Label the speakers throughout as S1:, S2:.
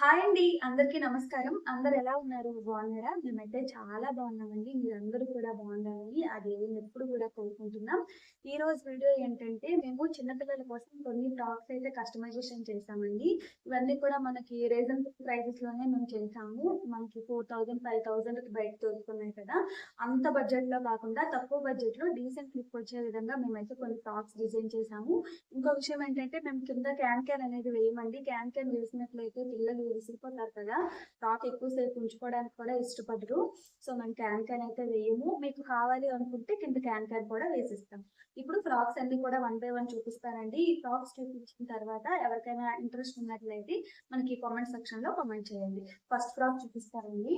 S1: Hi అండి అందరికీ నమస్కారం. అందరు ఎలా ఉన్నారు? బాగున్నారా? మేమైతే చాలా బాగున్నామండి. మీరందరూ కూడా బాగున్నారని అది ఎప్పుడు కూడా కోరుకుంటున్నాం. ఈ రోజు వీడియో ఏంటంటే మేము చిన్నపిల్లల కోసం కొన్ని ఫ్రాక్స్ అయితే కస్టమైజేషన్ చేసామండి ఇవన్నీ కూడా మనకి రీజనబుల్ ప్రైజెస్లోనే మేము చేసాము మనకి ఫోర్ థౌజండ్ ఫైవ్ థౌజండ్ బయట దొరుకుతున్నాయి కదా. అంత బడ్జెట్లో కాకుండా తక్కువ బడ్జెట్లో డీసెంట్ లుక్ వచ్చే విధంగా మేమైతే కొన్ని ఫ్రాక్స్ డిజైన్ చేసాము ఇంకో విషయం ఏంటంటే మేము కింద క్యాన్ క్యాన్ అనేది వేయమండి. క్యాన్ క్యాన్ వేసినట్లయితే పిల్లలు విసిరిపోతారు కదా ఫ్రాక్ ఎక్కువసేపు ఉంచుకోవడానికి కూడా ఇష్టపడరు. సో మనం క్యాన్ క్యాన్ అయితే వేయము. మీకు కావాలి అనుకుంటే కింద క్యాన్ క్యాన్ కూడా వేసిస్తాం. ఇప్పుడు ఫ్రాక్స్ అన్ని కూడా వన్ బై వన్ చూపిస్తానండి. ఈ ఫ్రాక్స్ చూపించిన తర్వాత ఎవరికైనా ఇంట్రెస్ట్ ఉన్నట్లయితే మనకి కామెంట్ సెక్షన్లో కామెంట్ చేయండి. ఫస్ట్ ఫ్రాక్ చూపిస్తానండి.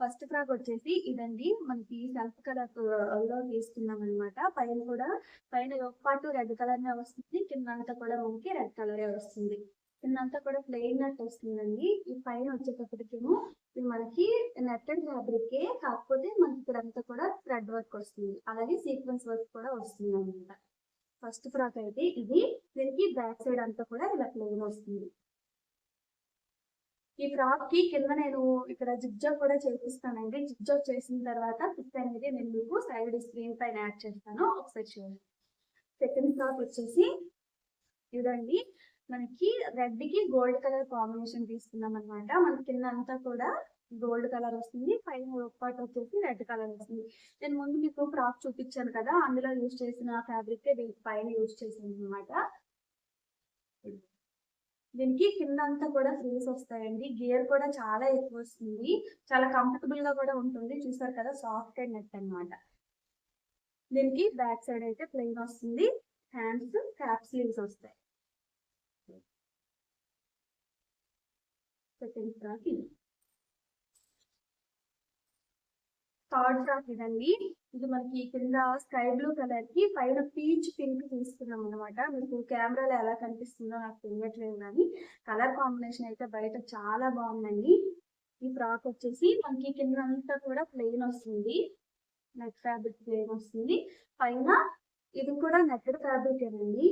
S1: ఫస్ట్ ఫ్రాక్ వచ్చేసి ఇదండి. మనకి సెల్ఫ్ కలర్లో తీసుకున్నాం అనమాట పైన కూడా పైన ఒక పాటు రెడ్ కలర్ వస్తుంది. కింద అంతా కూడా మనకి రెడ్ కలరే వస్తుంది. కింద అంతా కూడా ప్లెయిన్ నెట్ వస్తుందండి. ఈ పైన వచ్చేటప్పటికేమో ఇది మనకి నెట్టెడ్ ఫ్యాబ్రిక్ కాకపోతే మనకి ఇక్కడ అంతా కూడా థ్రెడ్ వర్క్ వస్తుంది. అలాగే సీక్వెన్స్ వర్క్ కూడా వస్తుంది అనమాట ఫస్ట్ ఫ్రాక్ అయితే ఇది. దీనికి బ్యాక్ సైడ్ అంతా కూడా ఇలా ప్లెయిన్ వస్తుంది. ఈ ఫ్రాక్కి కింద నేను ఇక్కడ జిగ్జాగ్ కూడా చేపిస్తానండి. జిగ్జాగ్ చేసిన తర్వాత పిక్ అనేది నేను మీకు సైడ్ స్క్రీన్ పైన యాడ్ చేస్తాను. ఒకసారి చూడండి. సెకండ్ ఫ్రాక్ వచ్చేసి ఇదండి. మనకి రెడ్కి గోల్డ్ కలర్ కాంబినేషన్ తీసుకున్నాం అనమాట మన కింద అంతా కూడా గోల్డ్ కలర్ వస్తుంది. పైన పార్ట్ వచ్చేసి రెడ్ కలర్ వస్తుంది. నేను ముందు మీకు ఫ్రాక్ చూపించాను కదా అందులో యూజ్ చేసిన ఫ్యాబ్రిక్ పైన యూజ్ చేసాను అనమాట దీనికి కింద అంతా కూడా ఫ్రీస్ వస్తాయండి. గేర్ కూడా చాలా ఎక్కువ వస్తుంది. చాలా కంఫర్టబుల్గా కూడా ఉంటుంది. చూసారు కదా సాఫ్ట్ అండ్ నెట్ అనమాట దీనికి బ్యాక్ సైడ్ అయితే ప్లెయిన్ వస్తుంది. హ్యాండ్స్ క్యాప్ స్లీవ్స్ వస్తాయి. సెకండ్ ఫ్రాక్ ఇది థర్డ్ ఫ్రాక్ ఇదండి. ఇది మనకి కింద స్కై బ్లూ కలర్కి పైన పీచ్ పింక్ తీసుకున్నాం అనమాట మీకు కెమెరాలో ఎలా కనిపిస్తుందో నాకు తెలియట్లేదు కానీ కలర్ కాంబినేషన్ అయితే బయట చాలా బాగుందండి. ఈ ఫ్రాక్ వచ్చేసి మనకి కింద అంతా కూడా ప్లెయిన్ వస్తుంది. నెట్ ఫ్యాబ్రిక్ ప్లెయిన్ వస్తుంది. పైన ఇది కూడా నెట్ ఫ్యాబ్రిక్ ఏనండి.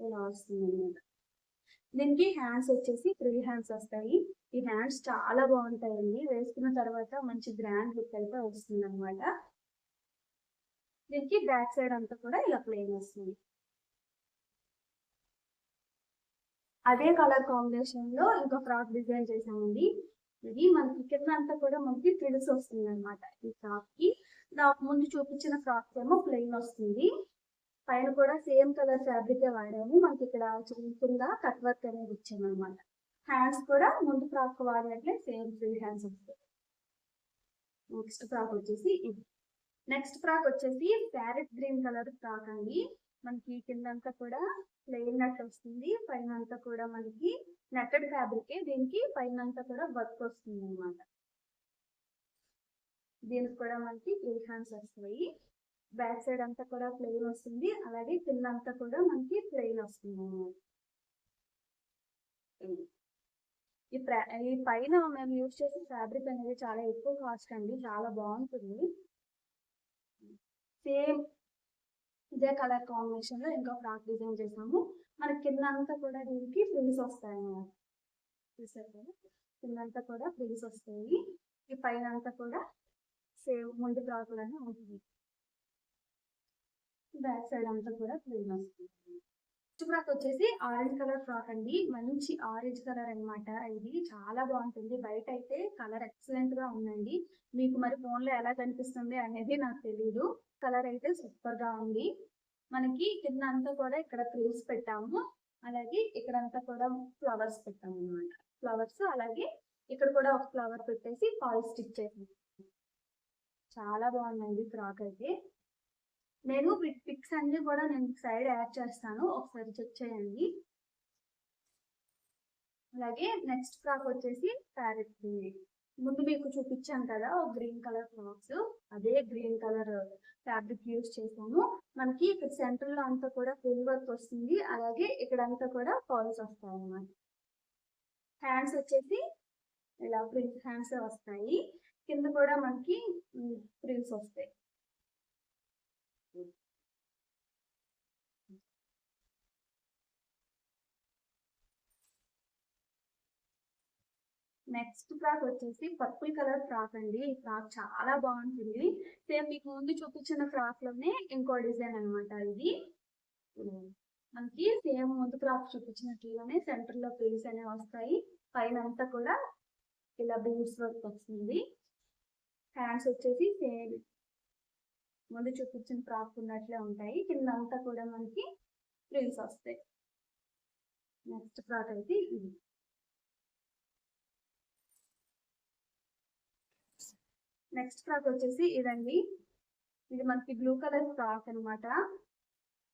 S1: ఇలా వస్తుంది అనమాట దీనికి హ్యాండ్స్ వచ్చేసి త్రీ హ్యాండ్స్ వస్తాయి. ఈ హ్యాండ్స్ చాలా బాగుంటాయండి. వేసుకున్న తర్వాత మంచి గ్రాండ్ లుక్ అయితే వస్తుంది అనమాట దీనికి బ్యాక్ సైడ్ అంతా కూడా ఇలా ప్లెయిన్ వస్తుంది. అదే కలర్ కాంబినేషన్లో ఇంకో ఫ్రాక్ డిజైన్ చేసామండి ఇది మనకి కింద అంతా కూడా మనకి ఫ్రిల్స్ వస్తుంది అనమాట ఈ ఫ్రాక్కి నాకు ముందు చూపించిన ఫ్రాక్ ఏమో ప్లెయిన్ వస్తుంది. పైన కూడా సేమ్ కలర్ ఫ్యాబ్రికే వాడాము. మనకి ఇక్కడ కింద కట్ వర్క్ అనేది ఇచ్చాము అనమాట హ్యాండ్స్ కూడా ముందు ఫ్రాక్ వాడినట్లే సేమ్ ఫ్రీ హ్యాండ్స్ వస్తాయి. నెక్స్ట్ ఫ్రాక్ వచ్చేసి ఇది. నెక్స్ట్ ఫ్రాక్ వచ్చేసి ప్యారెట్ గ్రీన్ కలర్ ఫ్రాక్ అండి. మనకి కిందంతా కూడా ప్లెయిన్ నెట్ వస్తుంది. పైన అంతా కూడా మనకి నెట్టెడ్ ఫ్యాబ్రికే దీనికి పైన అంతా కూడా వర్క్ వస్తుంది అనమాట దీనికి కూడా మనకి ఫ్రీ హ్యాండ్స్ వస్తాయి? బ్యాక్ సైడ్ అంతా కూడా ప్లెయిన్ వస్తుంది. అలాగే కింద అంతా కూడా మనకి ప్లెయిన్ వస్తుంది. ఈ ఈ పైన మేము యూజ్ చేసే ఫ్యాబ్రిక్ అనేది చాలా ఎక్కువ కాస్ట్ అండి. చాలా బాగుంటుంది. సేమ్ ఇదే కలర్ కాంబినేషన్లో ఇంకా ఫ్రాక్ డిజైన్ చేసాము. మనకి కింద అంతా కూడా దీనికి ఫ్రిల్స్ వస్తాయి. అన్నమాట చూసారు కదా? కింద అంతా కూడా ఫ్రిల్స్ వస్తాయి. ఈ పైన అంతా కూడా సేమ్ ముందు ఫ్రాక్ లానే ఉంటుంది. బ్యాక్ సైడ్ అంతా కూడా క్లీన్ వస్తుంది. ఫ్రాక్ వచ్చేసి ఆరెంజ్ కలర్ ఫ్రాక్ అండి. మంచి ఆరెంజ్ కలర్ అనమాట ఇది చాలా బాగుంటుంది. బయట అయితే కలర్ ఎక్సలెంట్గా ఉందండి. మీకు మరి ఫోన్లో ఎలా కనిపిస్తుంది అనేది నాకు తెలియదు కలర్ అయితే సూపర్గా ఉంది. మనకి కింద అంతా కూడా ఇక్కడ ఫ్రిల్స్ పెట్టాము. అలాగే ఇక్కడ అంతా కూడా ఫ్లవర్స్ పెట్టాము అనమాట ఫ్లవర్స్ అలాగే ఇక్కడ కూడా ఒక ఫ్లవర్ పెట్టేసి పాల్ స్టిచ్ చేసాము. చాలా బాగుందండి ఫ్రాక్ అయితే. నేను పిక్స్ అన్ని కూడా నేను సైడ్ యాడ్ చేస్తాను. ఒకసారి చెక్ చేయండి. అలాగే నెక్స్ట్ ఫ్రాక్ వచ్చేసి ప్యారెట్ ముందు మీకు చూపించాను కదా ఒక గ్రీన్ కలర్ ఫ్రాక్స్. అదే గ్రీన్ కలర్ ఫ్యాబ్రిక్ యూజ్ చేసాము మనకి ఇక్కడ సెంటర్లో అంతా కూడా ఫుల్ వర్క్ వస్తుంది. అలాగే ఇక్కడ అంతా కూడా ఫాల్స్ వస్తాయి అన్నమాట. హ్యాండ్స్ వచ్చేసి ఇలా ప్రిన్స్ హ్యాండ్స్ వస్తాయి. కింద కూడా మనకి ప్రిన్స్ వస్తాయి. నెక్స్ట్ ఫ్రాక్ వచ్చేసి పర్పుల్ కలర్ ఫ్రాక్ అండి. ఈ ఫ్రాక్ చాలా బాగుంటుంది. సేమ్ మీకు ముందు చూపించిన ఫ్రాక్లోనే ఇంకో డిజైన్ అన్నమాట ఇది. మనకి సేమ్ ముందు ఫ్రాక్ చూపించినట్లుగానే సెంటర్లో ప్లేస్ అనేవి వస్తాయి. పైన అంతా కూడా ఇలా బీడ్స్ వర్క్ వస్తుంది. హ్యాండ్స్ వచ్చేసి సేమ్ ముందు చూపించిన ఫ్రాక్ ఉన్నట్లే ఉంటాయి. కింద అంతా కూడా మనకి ప్రిల్స్ వస్తాయి. నెక్స్ట్ ఫ్రాక్ అయితే ఇది. నెక్స్ట్ ఫ్రాక్ వచ్చేసి ఇదండి. ఇది మనకి బ్లూ కలర్ ఫ్రాక్ అన్నమాట.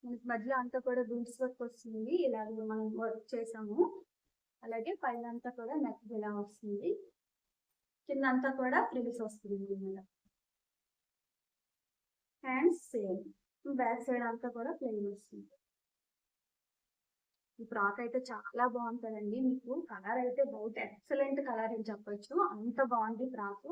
S1: మనకి మధ్యలో అంతా కూడా బీడ్స్ వర్క్ వస్తుంది. ఇలాగ మనం వర్క్ చేసాము. అలాగే పైన అంతా కూడా నెక్ ఇలా వస్తుంది. కింద అంతా కూడా ఫ్రిల్స్ వస్తుంది ఇలా హ్యాండ్స్ సేమ్ బ్యాక్ సైడ్ అంతా కూడా ప్లెయిన్ వస్తుంది. ఈ ఫ్రాక్ అయితే చాలా బాగుంటుందండి మీకు. కలర్ అయితే బౌట్ ఎక్సలెంట్ కలర్ అని చెప్పొచ్చు. అంత బాగుంది ఫ్రాక్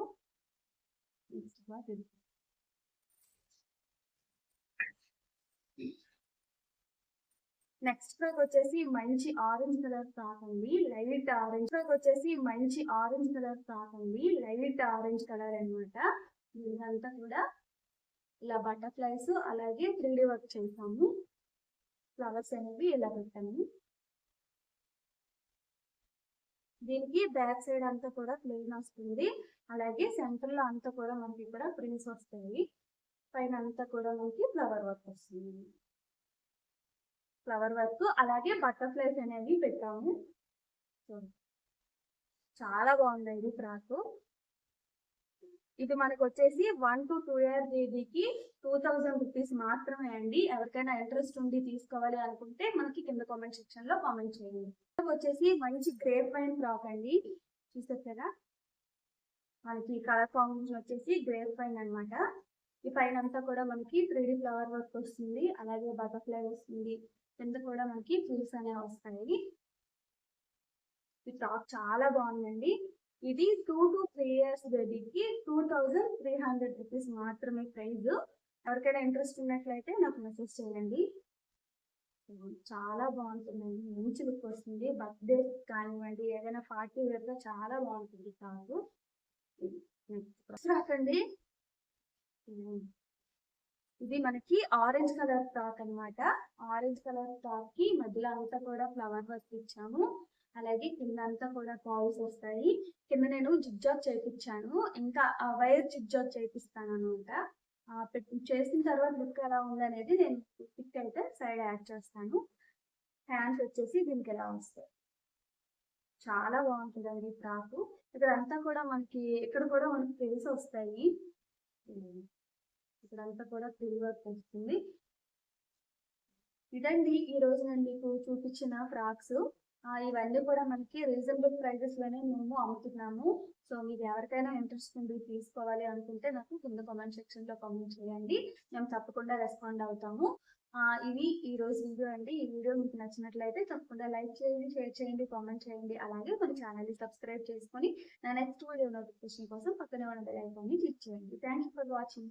S1: నెక్స్ట్ ఫ్రాక్ వచ్చేసి మంచి ఆరెంజ్ కలర్ ఫ్రాక్ అండి. లైట్ ఆరెంజ్ ఫ్రాక్ వచ్చేసి మంచి ఆరెంజ్ కలర్ ఫ్రాక్ అండి. లైట్ ఆరెంజ్ కలర్ అనమాట ఇదంతా కూడా ఇలా బటర్ఫ్లైస్ అలాగే త్రీ వర్క్ చేసాము. ఫ్లవర్స్ అనేవి ఇలా పెట్టాము. దీనికి బ్యాక్ సైడ్ అంతా కూడా ప్లెయిన్ వస్తుంది. అలాగే సెంటర్లో అంతా కూడా మనకి ఇక్కడ ప్రింట్స్ వస్తాయి. పైన అంతా కూడా మనకి ఫ్లవర్ వర్క్ వస్తుంది. ఫ్లవర్ వర్క్ అలాగే బటర్ఫ్లైస్ అనేవి పెట్టాము. చాలా బాగుంది ఇది ఫ్రాక్. ఇది మనకు వచ్చేసి వన్ టు టూ ఇయర్ బేబీకి టూ థౌజండ్ రూపీస్ మాత్రమే అండి. ఎవరికైనా ఇంట్రెస్ట్ ఉండి తీసుకోవాలి అనుకుంటే మనకి కింద కామెంట్ సెక్షన్లో కామెంట్ చేయండి. వచ్చేసి మంచి గ్రేప్ వైన్ ఫ్రాక్ అండి. చూసేసారా మనకి కలర్ కాంబినేషన్ వచ్చేసి గ్రేప్ వైన్ అనమాట ఈ పైన అంతా కూడా మనకి త్రీ ఫ్లవర్ వర్క్ వస్తుంది. అలాగే బటర్ఫ్లై వస్తుంది. కింద కూడా మనకి ఫ్రూట్స్ అనేవి వస్తాయి. ఈ టాప్ చాలా బాగుందండి. ఇది టూ టు త్రీ ఇయర్స్ బేబీకి two thousand three hundred rupees మాత్రమే ప్రైజ్. ఎవరికైనా ఇంట్రెస్ట్ ఉన్నట్లయితే నాకు మెసేజ్ చేయండి. చాలా బాగుంటుందండి మంచి లుక్ వస్తుంది. బర్త్డే కానివ్వండి ఏదైనా పార్టీ వేర్గా చాలా బాగుంటుంది కాదు రాకండి. ఇది మనకి ఆరెంజ్ కలర్ ఫ్రాక్ అనమాట ఆరెంజ్ కలర్ ఫ్రాక్కి మధ్యలో అంతా కూడా ఫ్లవర్ వర్క్ ఇచ్చాము. అలాగే కింద అంతా కూడా కాల్స్ వస్తాయి. కింద నేను జిగ్జాగ్ చేయించాను ఇంకా ఆ వైర్ జిగ్జాగ్ చేపిస్తాను అనమాట చేసిన తర్వాత లుక్ ఎలా ఉందనేది నేను పిక్ అయితే సైడ్ యాడ్ చేస్తాను. హ్యాండ్స్ వచ్చేసి దీనికి ఎలా వస్తాయి? చాలా బాగుంటుంది అండి ఫ్రాక్. ఇక్కడ అంతా కూడా మనకి ఇక్కడ కూడా మనకి ఫ్రిల్స్ వస్తాయి. ఇక్కడంతా కూడా ఫ్రిల్ వర్క్ వస్తుంది. ఇదండి ఈ రోజు నేను మీకు చూపించిన ఫ్రాక్స్. ఇవన్నీ కూడా మనకి రీజనబుల్ ప్రైజెస్లోనే మేము అమ్ముతున్నాము. సో మీకు ఎవరికైనా ఇంట్రెస్ట్ ఉంది తీసుకోవాలి అనుకుంటే నాకు కింద కామెంట్ సెక్షన్లో కామెంట్ చేయండి. మేము తప్పకుండా రెస్పాండ్ అవుతాము. ఇది ఈ రోజు వీడియో అండి. ఈ వీడియో మీకు నచ్చినట్లయితే తప్పకుండా లైక్ చేయండి షేర్ చేయండి కామెంట్ చేయండి. అలాగే మన ఛానల్ సబ్స్క్రైబ్ చేసుకొని నా నెక్స్ట్ వీడియో నోటిఫికేషన్ కోసం పక్కనే ఉన్న బెల్ ఐకాన్ని క్లిక్ చేయండి. Thank for watching